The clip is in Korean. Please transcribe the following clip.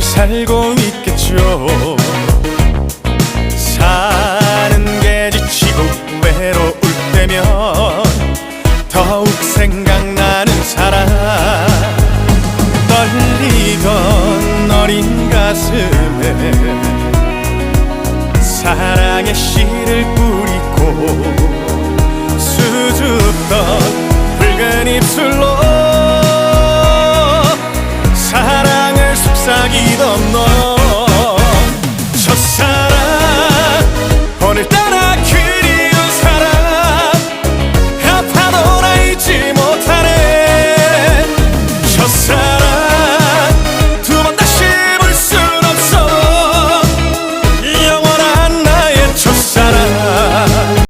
살고 있겠죠. 사는 게 지치고 외로울 때면 더욱 생각나는 사람. 떨리던 어린 가슴에 사랑의 씨를 뿌리 속삭이던 너